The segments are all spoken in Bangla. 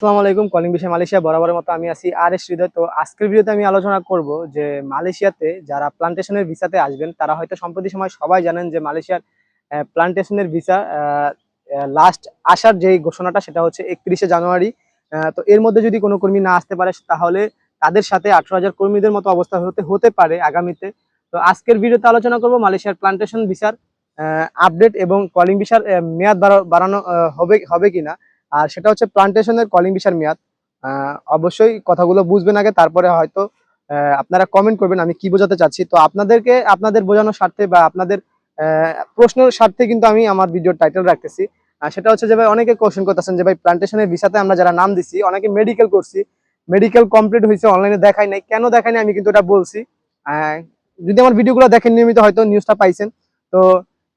আসসালামু আলাইকুম, কলিং বিষয় মালয়েশিয়া বরাবরের মতো আমি আছি আর এস হৃদয়। তো আজকের ভিডিওতে আমি আলোচনা করব যে মালয়েশিয়াতে যারা প্লান্টেশনের ভিসাতে আসবেন, তারা হয়তো সম্প্রতি সময় সবাই জানেন যে মালয়েশিয়ার প্লান্টেশনের ভিসা লাস্ট আসার যে ঘোষণাটা সেটা হচ্ছে একত্রিশে জানুয়ারি। তো এর মধ্যে যদি কোনো কর্মী না আসতে পারে, তাহলে তাদের সাথে আঠারো হাজার কর্মীদের মতো অবস্থা হতে হতে পারে আগামীতে। তো আজকের ভিডিওতে আলোচনা করব মালয়েশিয়ার প্লান্টেশন ভিসার আপডেট এবং কলিং ভিসার মেয়াদ বাড়া- বাড়ানো হবে হবে কিনা। আর সেটা হচ্ছে প্লান্টেশনের কলিং ভিসার মেয়াদ। অবশ্যই কথাগুলো বুঝবেন আগে, তারপরে হয়তো আপনারা কমেন্ট করবেন আমি কি বোঝাতে চাচ্ছি। তো আপনাদেরকে, আপনাদের বোঝানোর স্বার্থে বা আপনাদের প্রশ্নের স্বার্থে কিন্তু আমি আমার ভিডিওর টাইটেল রাখতেছি। সেটা হচ্ছে যে ভাই, অনেকে কোশ্চেন করতেছেন যে ভাই প্লান্টেশনের ভিসাতে আমরা যারা নাম দিছি, অনেকে মেডিকেল করছি মেডিকেল কমপ্লিট হয়েছে অনলাইনে দেখাই নাই। কেন দেখাই নাই আমি কিন্তু এটা বলছি। যদি আমার ভিডিওগুলো দেখেন, নিয়মিত হয়তো নিউজটা পাইছেন। তো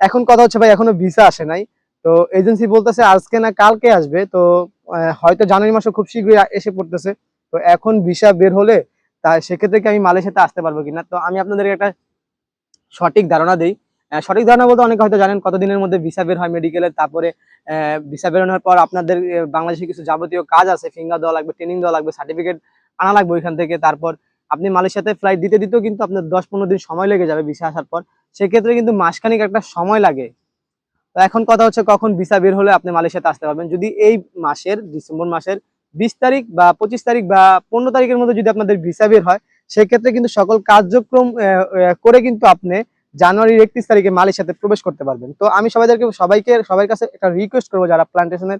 এখন কথা হচ্ছে ভাই, এখনও ভিসা আসে নাই। তো এজেন্সি বলতেছে আজকে না কালকে আসবে। তো হয়তো জানুয়ারি মাসে খুব শীঘ্রই এসে পড়তেছে। তো এখন ভিসা বের হলে তা সেক্ষেত্রে কি আমি মালয়েশিয়াতে আসতে পারব কিনা? তো আমি আপনাদের একটা সঠিক ধারণা দিই। সঠিক ধারণা বলতে অনেকে হয়তো জানেন কতদিনের মধ্যে ভিসা বের হয় মেডিকেলের তারপরে ভিসা বেরোনোর পর আপনাদের বাংলাদেশে কিছু যাবতীয় কাজ আছে ফিঙ্গার দেওয়া লাগবে ট্রেনিং দেওয়া লাগবে সার্টিফিকেট আনা লাগবে ওইখান থেকে, তারপর আপনি মালয়েশিয়াতে ফ্লাইট দিতে দিতেও কিন্তু আপনার দশ পনেরো দিন সময় লেগে যাবে ভিসা আসার পর। সেক্ষেত্রে কিন্তু মাসখানিক একটা সময় লাগে। তো এখন কথা হচ্ছে কখন ভিসা বের হলে আপনি মালয়েশিয়াতে আসতে পারবেন। যদি এই মাসের, ডিসেম্বর মাসের বিশ তারিখ বা পঁচিশ তারিখ বা পনেরো তারিখের মধ্যে যদি আপনাদের ভিসা বের হয়, সেক্ষেত্রে কিন্তু সকল কার্যক্রম করে কিন্তু আপনি জানুয়ারির একত্রিশ তারিখে মালয়েশিয়াতে প্রবেশ করতে পারবেন। তো আমি সবাইদেরকে, সবাইকে, সবার কাছে একটা রিকোয়েস্ট করব যারা প্লান্টেশনের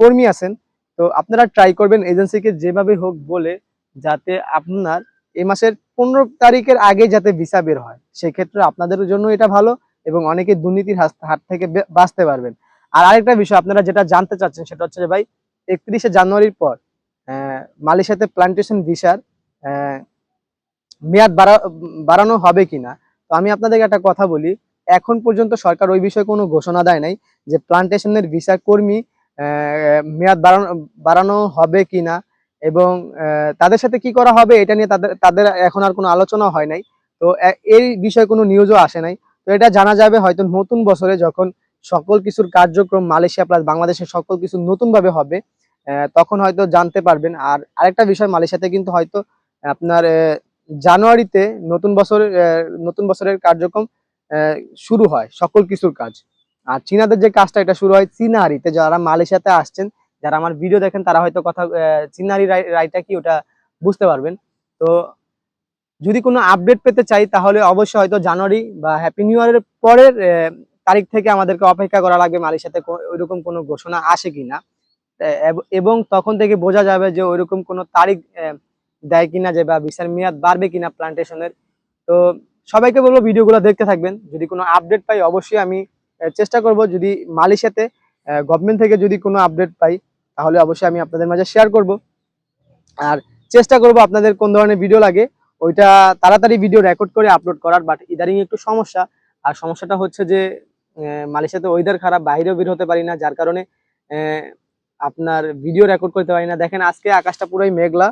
কর্মী আছেন, তো আপনারা ট্রাই করবেন এজেন্সিকে যেভাবে হোক বলে যাতে আপনার এ মাসের পনেরো তারিখের আগে যাতে ভিসা বের হয়। সেক্ষেত্রে আপনাদের জন্য এটা ভালো। এবং অনেকে দুর্নীতির হাত- থেকে বাঁচতে পারবেন। আর আরেকটা বিষয় আপনারা যেটা জানতে চাচ্ছেন সেটা হচ্ছে যে ভাই, একত্রিশে জানুয়ারির পর মালয়েশিয়াতে প্লান্টেশন ভিসার মেয়াদ বাড়া- বাড়ানো হবে কিনা? তো আমি আপনাদেরকে একটা কথা বলি, এখন পর্যন্ত সরকার ওই বিষয়ে কোনো ঘোষণা দেয় নাই যে প্লান্টেশনের ভিসা কর্মী মেয়াদ বাড়ানো বাড়ানো হবে কিনা এবং তাদের সাথে কি করা হবে এটা নিয়ে তাদের তাদের এখন আর কোনো আলোচনা হয় নাই। তো এই বিষয়ে কোনো নিউজও আসে নাই। তো এটা জানা যাবে হয়তো নতুন বছরে যখন সকল কিছুর কার্যক্রম মালয়েশিয়া প্লাস বাংলাদেশে সকল কিছু নতুন ভাবে হবে তখন হয়তো জানতে পারবেন। আর আরেকটা বিষয় মালয়েশিয়াতে কিন্তু হয়তো আপনার জানুয়ারিতে নতুন বছর আহ, নতুন বছরের কার্যক্রম শুরু হয় সকল কিছুর কাজ। আর চীনাদের যে কাজটা এটা শুরু হয় চিনারিতে যারা মালয়েশিয়াতে আসছেন যারা আমার ভিডিও দেখেন তারা হয়তো কথা রাই- রাইটা কি ওটা বুঝতে পারবেন। তো যদি কোনো আপডেট পেতে চাই তাহলে অবশ্যই হয়তো জানুয়ারি বা হ্যাপি নিউ ইয়ারের পরের তারিখ থেকে আমাদেরকে অপেক্ষা করা লাগবে কো- ওইরকম কোনো ঘোষণা আসে কিনা। আহ, এব- তখন থেকে বোঝা যাবে যে ওইরকম কোনো তারিখ দেয় কিনা যে বা ভিসার মেয়াদ বাড়বে কিনা প্লান্টেশনের তো সবাইকে বলব ভিডিওগুলো দেখতে থাকবেন। যদি কোনো আপডেট পাই অবশ্যই আমি চেষ্টা করব যদি মালির মালয়েশিয়াতে গভর্নমেন্ট থেকে যদি কোনো আপডেট পাই তাহলে অবশ্যই আমি আপনাদের মাঝে শেয়ার করব। আর চেষ্টা করব আপনাদের কোন ধরনের ভিডিও লাগে ওইটা তাড়াতাড়ি ভিডিও রেকর্ড করে আপলোড করার বাট ইদারিং একটু সমস্যা। আর সমস্যাটা হচ্ছে যে মালয়েশিয়াতে ওয়েদার খারাপ, বাইরেও বের হতে পারি না, যার কারণে আপনার ভিডিও রেকর্ড করতে পারি না। দেখেন, আজকে আকাশটা পুরাই মেঘলা।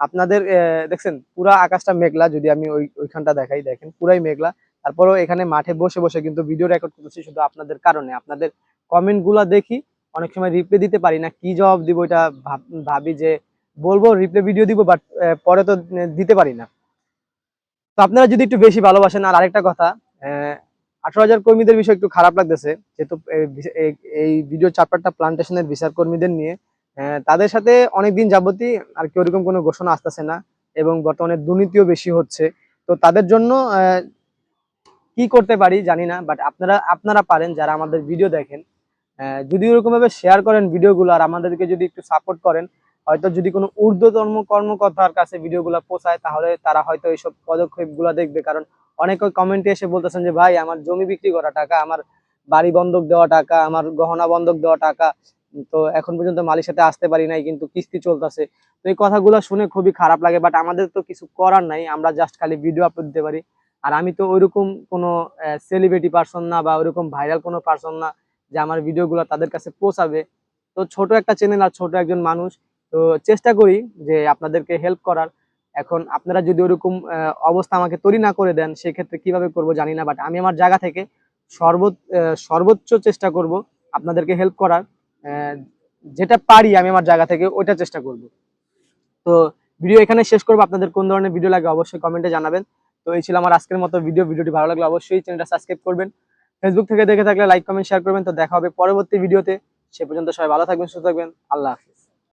আপনাদের দেখছেন, পুরা আকাশটা মেঘলা, যদি আমি ওই, ওইখানটা দেখাই, দেখেন, পুরাই মেঘলা। তারপরেও এখানে মাঠে বসে বসে কিন্তু ভিডিও রেকর্ড করতেছি শুধু আপনাদের কারণে। আপনাদের কমেন্টগুলা দেখি, অনেক সময় রিপ্লাই দিতে পারি না, কি জবাব দিব এটা ভাবি যে, বলব রিপ্লাই ভিডিও দিব বাট পরে তো দিতে পারি না। তো আপনারা যদি একটু বেশি ভালোবাসেন, আর আরেকটা কথা আঠারো হাজার কর্মীদের বিষয় একটু খারাপ লাগতেছে, যেহেতু এই ভিডিও চারপাটটা প্লান্টেশনের ভিসার কর্মীদের নিয়ে তাদের সাথে অনেক দিন যাবতই আর কি ওরকম কোনো ঘোষণা আসতেছে না এবং বর্তমানে দুর্নীতিও বেশি হচ্ছে। তো তাদের জন্য কি করতে পারি জানি না বাট আপনারা আপনারা পারেন যারা আমাদের ভিডিও দেখেন। যদি ওরকম ভাবে শেয়ার করেন ভিডিওগুলো আর আমাদেরকে যদি একটু সাপোর্ট করেন হয়তো যদি কোনো ঊর্ধ্বতন কর্মকর্তার কাছে ভিডিওগুলো পৌঁছায় তাহলে তারা হয়তো এইসব পদক্ষেপগুলো দেখবে। কারণ অনেকে কমেন্টে এসে বলতেছেন যে, ভাই, আমার জমি বিক্রি করা টাকা, আমার বাড়ি বন্ধক দেওয়া টাকা, আমার গহনা বন্ধক দেওয়া টাকা, তো এখন পর্যন্ত মালির সাথে আসতে পারি নাই, কিন্তু কিস্তি চলতেছে। তো এই কথাগুলো শুনে খুবই খারাপ লাগে বাট আমাদের তো কিছু করার নাই, আমরা জাস্ট খালি ভিডিও আপলোড দিতে পারি। আর আমি তো ওইরকম কোনো সেলিব্রিটি পার্সন না বা ওইরকম ভাইরাল কোনো পার্সন না যে আমার ভিডিওগুলো তাদের কাছে পৌঁছাবে তো ছোট একটা চ্যানেল আর ছোট একজন মানুষ তো চেষ্টা করি যে আপনাদেরকে হেল্প করার। এখন আপনারা যদি ওরকম অবস্থা আমাকে তৈরি না করে দেন, সেক্ষেত্রে কীভাবে করব জানি না বাট আমি আমার জায়গা থেকে সর্ব সর্বোচ্চ চেষ্টা করব আপনাদেরকে হেল্প করার। যেটা পারি আমি আমার জায়গা থেকে, ওইটা চেষ্টা করব। তো ভিডিও এখানে শেষ করব। আপনাদের কোন ধরনের ভিডিও লাগে অবশ্যই কমেন্টে জানাবেন। তো এই ছিল আমার আজকের মতো ভিডিও ভিডিওটি ভালো লাগলে অবশ্যই চ্যানেলটা সাবস্ক্রাইব করবেন। ফেসবুক থেকে দেখে থাকলে লাইক কমেন্ট শেয়ার করবেন। তো দেখা হবে পরবর্তী ভিডিওতে সে পর্যন্ত সবাই ভালো থাকবেন, সুস্থ থাকবেন। আল্লাহ হাফিজ।